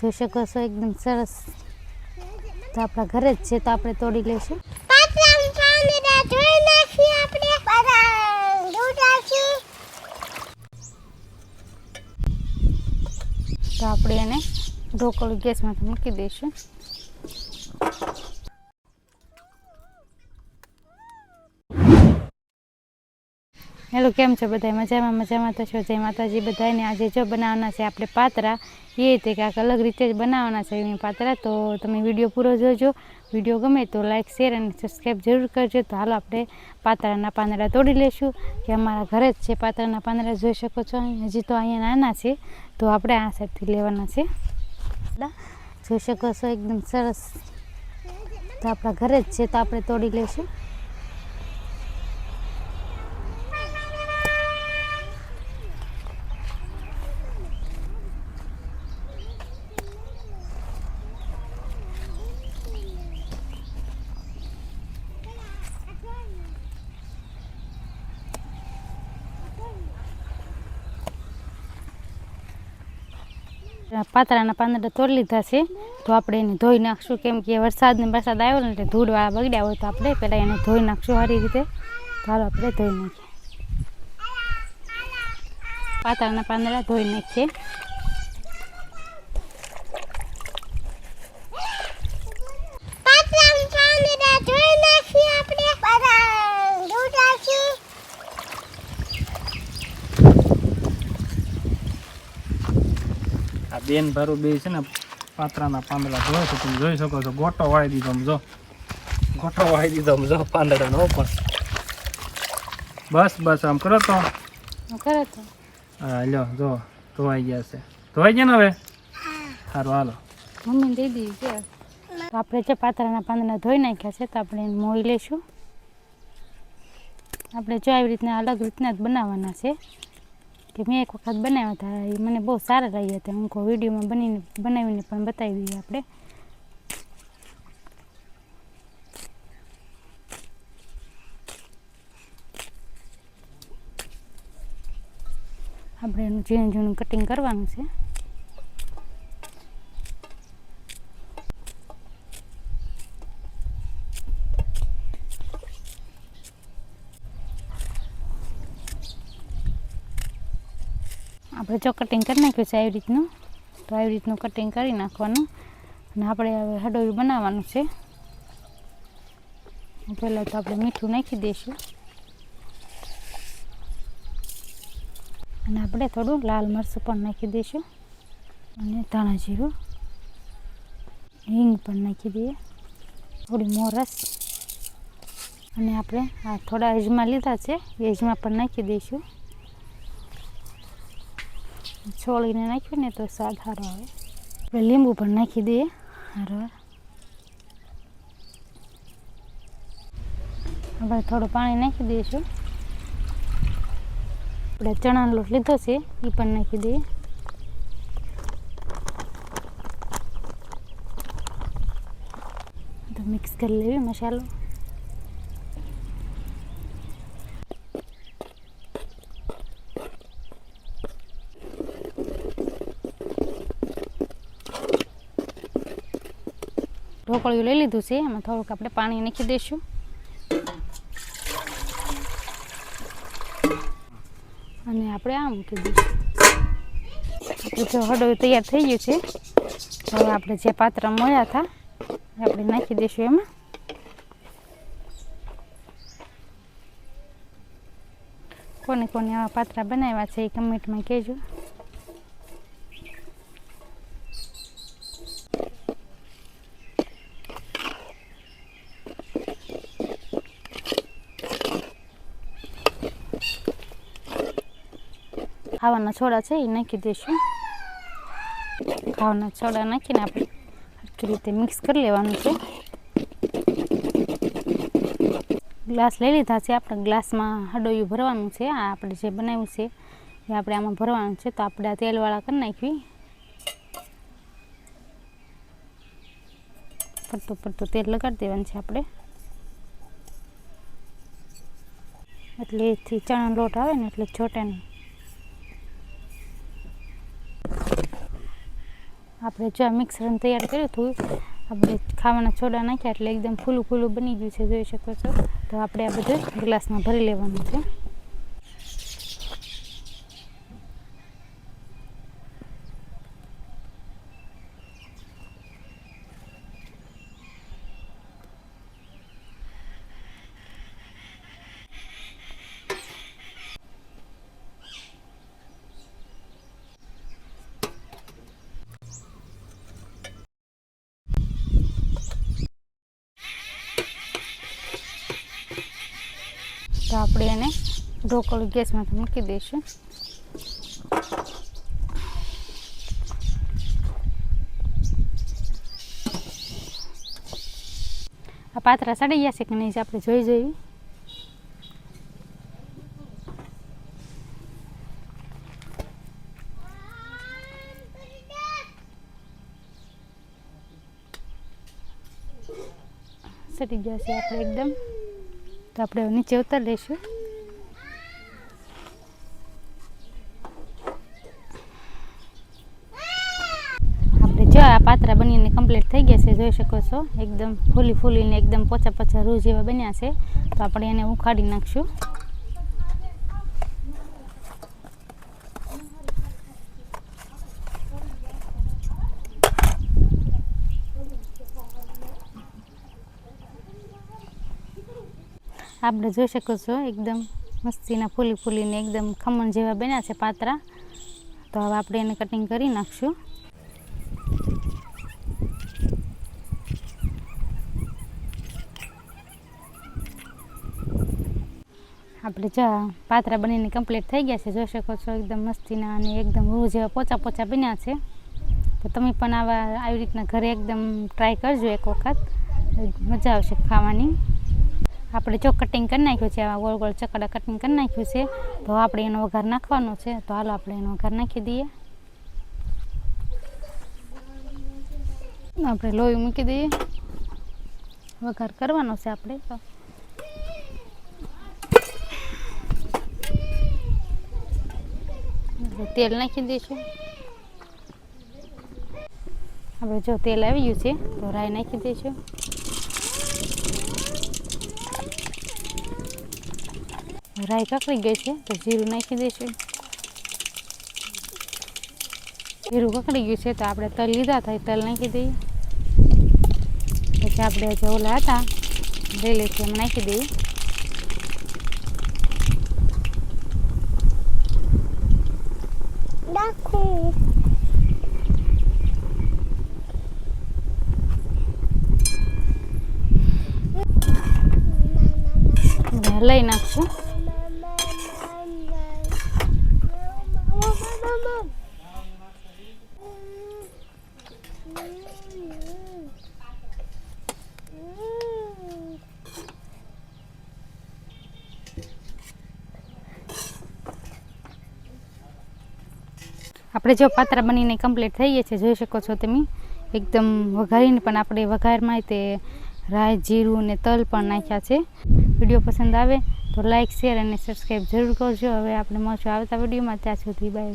જોઈ શકો છો એકદમ સરસ. તો આપણા ઘરે જ છે તો આપણે તોડી લઈશું. તો આપણે એને ઢોકળું ગેસમાંથી મૂકી દઈશું. હેલો, કેમ છો બધા મજામાં મજામાં તો છો? જય માતાજી બધાને આજે જો બનાવવાના છે આપણે પાતરા. એ રીતે કાંઈક અલગ રીતે જ બનાવવાના છે એની પાતરા. તો તમે વીડિયો પૂરો જોજો. વીડિયો ગમે તો લાઇક શેર અને સબસ્ક્રાઈબ જરૂર કરજો. તો હાલો આપણે પાતળાના પાંદડા તોડી લઈશું કે અમારા ઘરે જ છે પાતરાના પાંદડા, જોઈ શકો છો? હજી તો અહીંયા નાના છે. તો આપણે આ સાઈડથી લેવાના છે. જોઈ શકો છો, એકદમ સરસ. તો આપણા ઘરે જ છે, તો આપણે તોડી લઈશું પાતળાના પાંદડા તોડી લીધા છે. તો આપણે એને ધોઈ નાખશું. કેમ કે વરસાદને વરસાદ આવ્યો ને એટલે ધૂળવાળા બગડ્યા હોય તો આપણે પહેલાં એને ધોઈ નાખશું સારી રીતે. ચાલો આપણે ધોઈ નાખીએ. પાતળાના પાંદડા ધોઈ નાખીએ પાત્રામ પાણીને ધોઈ નાખીએ આપણે બધા દૂધ નાખી આ બેન ભારું બે છે ને પાત્રાના પાંદડા ધોય છે. તમે જોઈ શકો છો ગોટો વાળી દીધો જો. ગોટો વાળી દીધો જો પાંદડાનો પણ. બસ બસ આમ કરો તો. કરે તો. હા લ્યો જો ધોવાઈ ગયા છે. ધોવાઈ ગયા ને હવે? સારું હાલો. મમ્મી દઈ દીધી કે? તો આપણે જે પાત્રાના પાંદડા ધોઈ નાખ્યા છે તો આપણે એને મોઈ લઈશું. આપણે જો આવી રીતના અલગ રીતના જ બનાવવાના છે. કે મેં એક વખત બનાવ્યા હતા એ મને બહુ સારા લાગ્યા હતા હું કહું વિડીયોમાં બનીને, બનાવીને પણ બતાવી દઈએ આપણે. આપણે ઝીણું ઝીણું કટિંગ કરવાનું છે આપણે જો કટિંગ કરી નાખ્યું છે આવી રીતનું, તો આવી રીતનું કટિંગ કરી નાખવાનું. અને આપણે હવે હડોયું બનાવવાનું છે. પહેલાં તો આપણે મીઠું નાખી દઈશું. અને આપણે થોડું લાલ મરચું પણ નાખી દઈશું. અને ધાણા જીરું. હિંગ પણ નાખી દઈએ. થોડી મોરસ. અને આપણે આ થોડા અજમા લીધા છે, એ અજમા પણ નાખી દઈશું. છોળીને નાખ્યું ને તો સ્વાદ સારો આવે. આપણે લીંબુ પણ નાખી દઈએ. હારો આપણે થોડું પાણી નાખી દઈશું. આપણે ચણાનો લોટ લીધો છે, એ પણ નાખી દઈએ. તો મિક્સ કરી લેવી મસાલો. ઢોકળિયું લઈ લીધું છે. એમાં થોડુંક આપણે પાણી નાખી દઈશું. અને આપણે આ મૂકી દઈશું. જો હળવું તૈયાર થઈ ગયું છે, હવે આપણે જે પાત્ર મળ્યા હતા આપણે નાખી દઈશું એમાં. કોને કોને આવા પાત્રા બનાવ્યા છે એ કમેન્ટમાં કહેજો. ખાવાના છોડા છે, એ નાખી દઈશું. ખાવાના છોડા નાખીને આપણે સરખી રીતે મિક્સ કરી લેવાનું છે. ગ્લાસ લઈ લીધા છે, આપણે ગ્લાસમાં હડોયું ભરવાનું છે, આ આપણે જે બનાવ્યું છે, એ આપણે આમાં ભરવાનું છે, તો આપણે આ તેલવાળા કરી નાખવી. પડતું પડતું તેલ લગાડી દેવાનું છે આપણે. એટલે એથી ચણા લોટ આવે ને એટલે છોટે આપણે જો આ મિક્સર તૈયાર કર્યું હતું, આપણે ખાવાના છોડા નાખ્યા એટલે એકદમ ફૂલું ફૂલું બની ગયું છે, જોઈ શકો છો. તો આપણે આ બધું ગ્લાસમાં ભરી લેવાનું છે. આપણે એને ઢોકળું ગેસમાંથી મૂકી દઈશું. આ પાત્રા સડી ગયા છે કે નહીં આપણે જોઈ જોઈ. સડી ગયા છે આપણે એકદમ. તો આપણે નીચે ઉતારી લઈશું આપણે જો આ પાત્રા બનીને કમ્પ્લીટ થઈ ગયા છે, જોઈ શકો છો. એકદમ ફૂલી ફૂલીને એકદમ પોચા પોચા રૂ જેવા બન્યા છે. તો આપણે એને ઉખાડી નાખશું. આપણે જોઈ શકો છો, એકદમ મસ્તીના ફૂલી ફૂલીને એકદમ ખમણ જેવા બન્યા છે પાત્રા. તો હવે આપણે એને કટિંગ કરી નાખશું. આપણે જો પાત્રા બનીને કમ્પ્લીટ થઈ ગયા છે, જોઈ શકો છો, એકદમ મસ્તીના અને એકદમ રૂ જેવા પોચા પોચા બન્યા છે. તો તમે પણ આવા, આવી રીતના ઘરે એકદમ ટ્રાય કરજો એક વખત. મજા આવશે ખાવાની. આપણે જો કટિંગ કરી નાખ્યું છે, આવા ગોળ ગોળ ચકડા કટિંગ કરી નાખ્યું છે, તો આપણે એનો વઘાર નાખવાનો છે. તો હાલો આપણે એનો વઘાર નાખી દઈએ. આપણે લોહી મૂકી દઈએ. વઘાર કરવાનો છે આપણે તો. તેલ નાખી દઈશું. આપણે જો તેલ આવી ગયું છે, તો રાઈ નાખી દઈશું. રાઈ કકડી ગઈ છે, તો જીરું નાખી દઈશું. જીરું કકડી ગયું છે, તો આપણે તલ લીધા હતા, એ તલ નાખી દઈએ. પછી આપણે જે ઓલા હતા લઈ લઈશું એમ નાખી દઈએ. નાખું આપણે હલાઈ નાખશું આપણે જો પાત્રા બનીને કમ્પ્લીટ થઈ છે, જોઈ શકો છો તમે. એકદમ વઘારીને પણ આપણે વઘારમાં તે રાઈ, જીરું અને તલ પણ નાખ્યા છે. વીડિયો પસંદ આવે તો લાઇક શેર અને સબસ્ક્રાઈબ જરૂર કરજો. હવે આપણે મળશું આવતા વિડીયોમાં. ત્યાં સુધી બાય